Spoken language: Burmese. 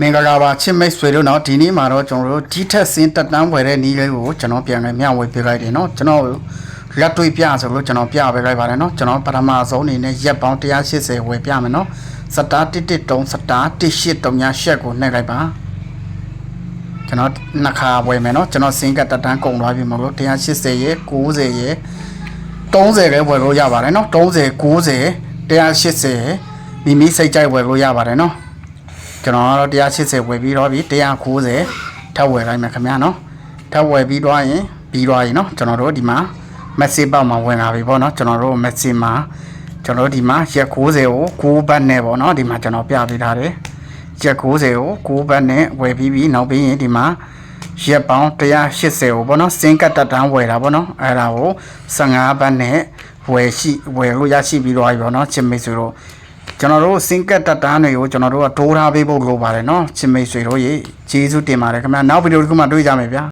မင်္ဂလာပါချစ်မိတ်ဆွေတို့နော်ဒီနေ့မှာတော့ကျွန်တော်တို့ဒီထက်စင်းတက်တန်းဝယ်တဲ့နည်းလေးကိုကျွန်တော်ပြန်လည်မျှဝေပေးလိုက်တယ်နော်ကျွန်တော်လက်တွေ့ပြဆိုလို့ကျွန်တော်ပြပေးလိုက်ပါတယ်နော်ကျွန်တော်ပထမဆုံးအနေနဲ့ရက်ပေါင်း180ဝယ်ပြမယ်နော်စတာ113စတာ183ညရှက်ကိုနှက်လိုက်ပါကျွန်တော်နှစ်ခါဝယ်မယ်နော်ကျွန်တော်စင်းကတက်တန်းကုန်သွားပြီမလို့180ရေ90ရေ30လည်းဝယ်လို့ရပါတယ်နော်30 90 180မိမိစိတ်ကြိုက်ဝယ်လို့ရပါတယ်နော် ကျွန်တော်ကတော့180ဝယ်ပြီးတော့ပြီ190ထပ်ဝယ်လိုက်မယ်ခင်ဗျာနော်ထပ်ဝယ်ပြီးတော့ရင်ပြီးတော့ရင်နော်ကျွန်တော်တို့ဒီမှာ message ပေါက်မှာဝင်လာပြီပေါ့နော်ကျွန်တော်တို့ message မှာကျွန်တော်တို့ဒီမှာရက်90ကို6ဘတ်နဲ့ပေါ့နော်ဒီမှာကျွန်တော်ပြပေးထားတယ်ရက်90ကို6ဘတ်နဲ့ဝယ်ပြီးပြီနောက်ပြီးရင်ဒီမှာရက်ပေါင်း180ကိုပေါ့နော်စင်ကတ်တက်တန်းဝယ်တာပေါ့နော်အဲ့ဒါကို15ဘတ်နဲ့ဝယ်ရှိဝယ်လို့ရရှိပြီးတော့ပြီပေါ့နော်ချစ်မိတ်ဆွေတို့ ကျွန်တော်တို့စင်ကတ်တက်တန်းတွေကိုကျွန်တော်တို့ကထိုးထားပေးဖို့လိုပါတယ်နော်ချစ်မိတ်ဆွေတို့ရေကျေးဇူးတင်ပါတယ်ခင်ဗျာနောက်ဗီဒီယိုတစ်ခုမှတွေ့ကြမယ်ဗျာ